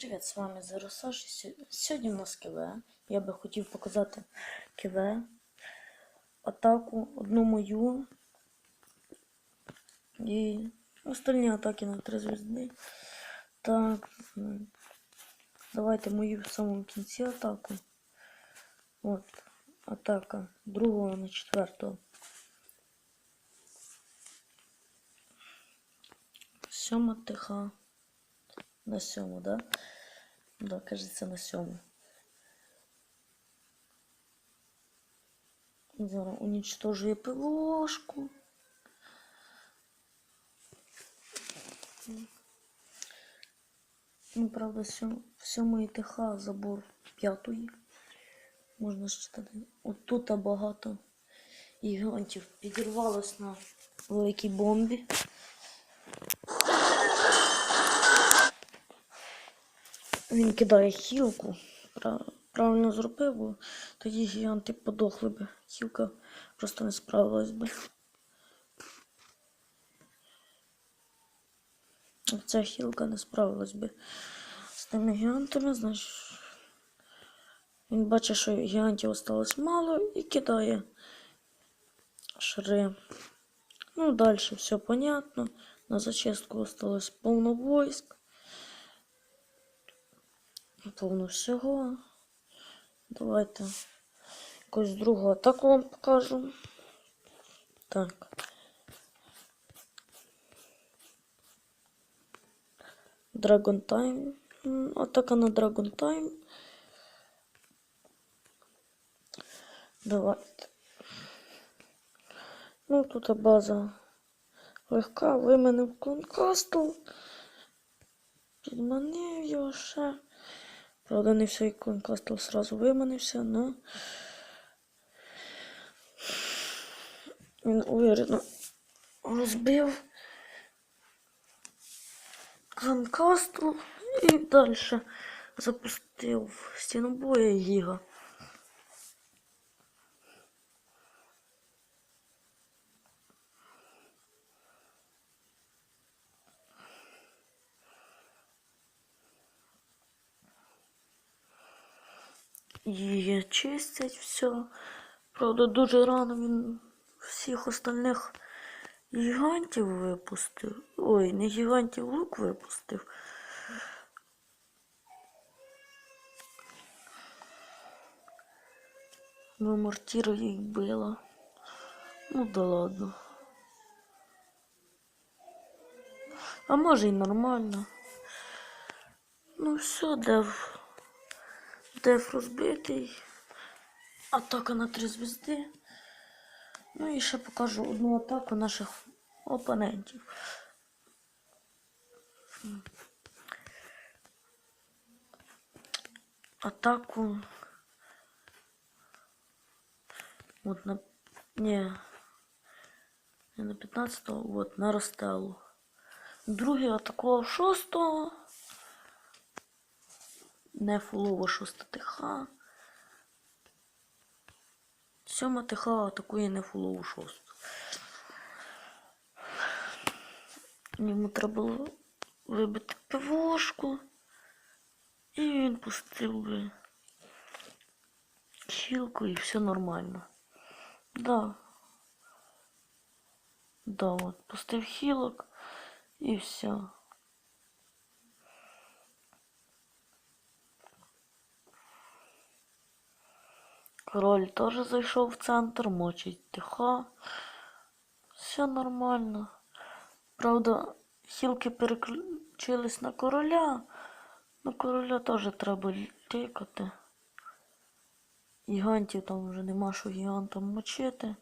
Привіт, з вами Заросаш. Сьогодні в нас КВ. Я би хотів показати КВ. Атаку одну мою. І остальні атаки на три звезди. Так. Давайте мою в самому кінці атаку. От. Атака другого на четвертого. Сьома тиха. На сьому, да? Да, кажеться, на сьому. Зараз уничтожує ПВОшку. Ну, правда, в сьомої ТХ забор п'ятої. Можна считати. От тут багато гігантів підірвалось на великій бомбі. Він кидає хілку. Правильно зробив, бо тоді гіганти подохли би. Хілка просто не справилась би. Ця хілка не справилась би з тими гігантами, значить. Він бачить, що гігантів осталось мало і кидає шри. Ну, далі все понятно. На зачистку осталось повно войск. Повно всього. Давайте якусь другу атаку вам покажу. Так. Dragon Time. Атака на Dragon Time. Давайте. Ну, тут база легка, виманив конкастл. Підманив його ще. Правда, не все конкастл сразу виманився, але він уверенно розбив конкастл і далі запустив стіну боя Гіга. Її чистять все. Правда, дуже рано він всіх остальних гігантів випустив. Ой, не гігантів лук випустив. Ну, мортіра їх била. Ну да ладно. А може й нормально. Ну все, дев. Деф розбитий. Атака на три звезди. Ну і ще покажу одну атаку наших опонентів. Атаку. От на. Не. Не на 15-го, от на Ростелу. Другий атакував 6-го. Не фулово 6 ТХ. Сьома ТХ атакує не фулову 6. Йому треба було вибити ПВОшку. І він пустив би хілку і все нормально. Да. Да, от, пустив хілок і все. Король теж зайшов в центр, мочить тиха. Все нормально. Правда, хілки переключились на короля. На короля теж треба тикати. Гігантів там вже нема що гігантам мочити.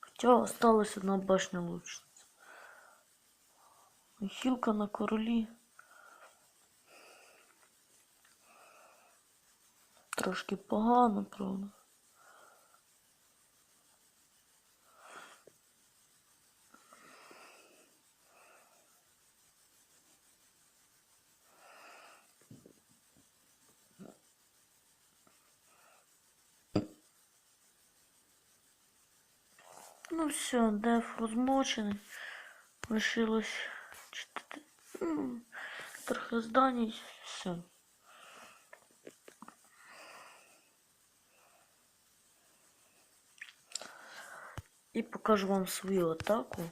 Хоча осталась одна башня лучниця. Хілка на королі. Трошки погано, правда. Ну все, деф розмочений. Лишилось чотири. Ну, трохи зданій, все. І покажу вам свою атаку.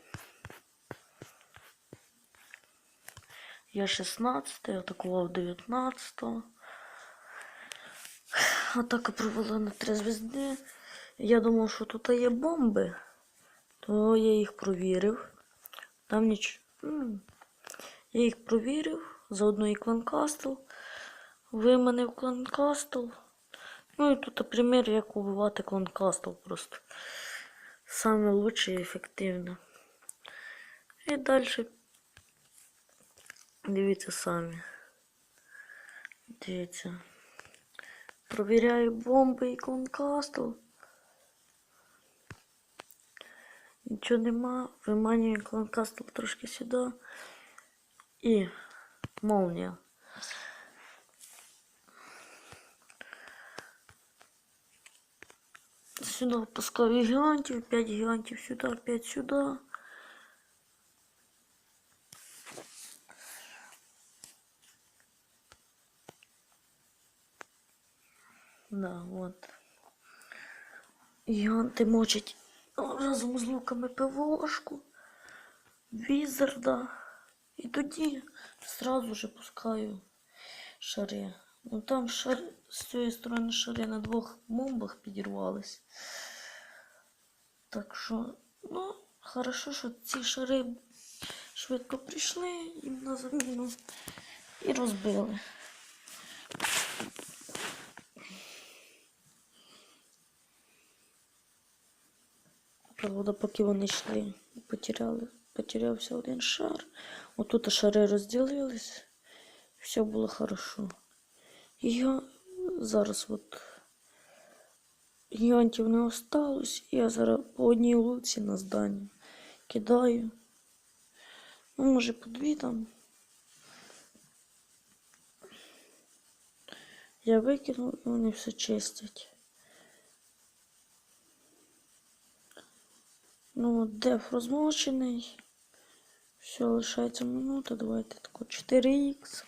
Я 16, атакував 19. Атака провела на 3 звізди. Я думав, що тут є бомби, то я їх провірив. Там ніч. Я їх провірив. Заодно і кланкастл. Виманив кланкастл. Ну і тут примір, як убивати кланкастл просто. Саме лучше і ефективно. І далі. Дивіться самі. Дивіться. Провіряю бомби і кланкастл. Нічого нема. Виманюю кланкастл трошки сюди. І молнія. Сюди впускаю гігантів, 5 гігантів сюди, 5 сюди. Да, от. Гіганти мочать Разом з луками ПВОшку, візерда. І тоді сразу же пускаю шари. Ну там шар з цієї сторони шари на двох бомбах підірвались. Так що, ну, хорошо, що ці шари швидко прийшли їм на заміну і розбили. Правда, поки вони йшли, потеряли, потерявся один шар. Отут шари розділились, все було хорошо. І я зараз от гігантів не осталось, я зараз по одній луці на здання кидаю. Ну, може, по дві там. Я викинув і вони все чистять. Ну, деф розмочений. Все, лишається минута. Давайте тако 4х.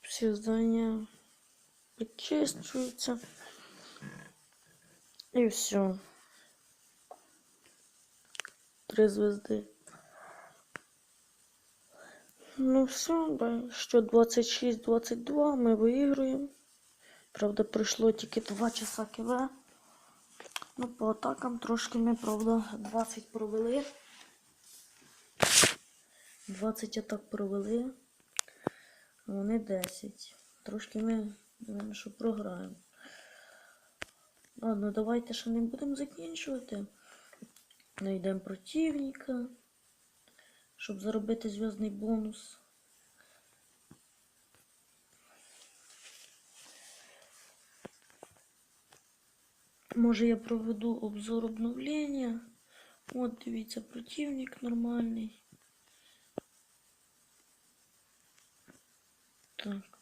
Всі здання підчищуються. І все. Три звезди. Ну все, що 26-22 ми виіграємо. Правда, пройшло тільки 2 часа КВ. Ну, по атакам трошки ми, правда, 20 провели. 20 атак провели. Вони 10. Трошки ми, думаю, що програємо. Ладно, давайте ще не будемо закінчувати. Найдемо противника, щоб заробити зв'язний бонус. Може я проведу обзор обновлення. От дивіться, противник нормальний. Так.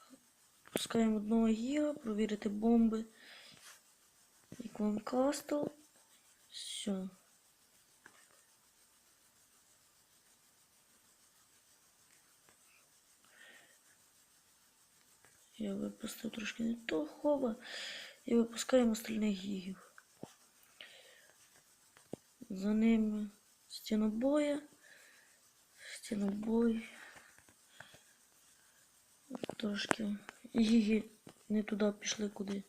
Пускаємо одного гіга, провірити бомби. І кланкастл. Все. Я випустив трошки не то хова. І випускаємо остальних гігів. За ними стінобоя. Стінобой. Трошки гіги не туди пішли, куди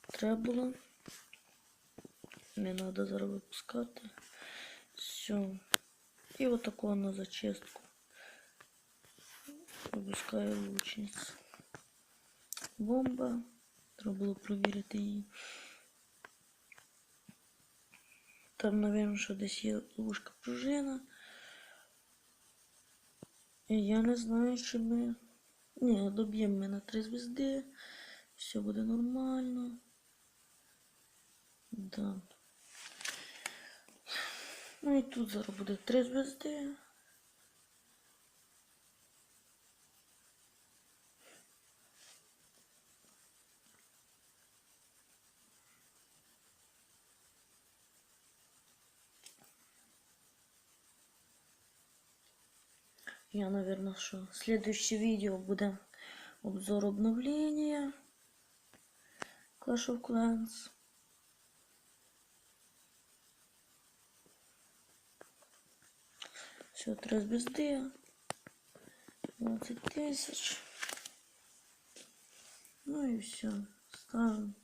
треба було. Не треба зараз випускати. Все. І отаку на зачистку. Випускаю лучницю. Бомба. Треба було провірити її. Там, напевно, що десь є ловушка пружина. І я не знаю, чи ми... Ні, доб'ємо ми на три звізди. Все буде нормально. Да. Ну і тут зараз буде три звезди. Я, наверное, что следующее видео буде обзор обновления Clash of Clans. Все, три звезды. 20 тысяч. Ну и все. Ставим.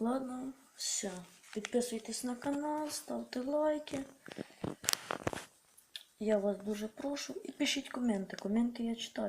Ладно, все. Підписуйтесь на канал, ставте лайки. Я вас дуже прошу. І пишіть коменти. Коменти я читаю.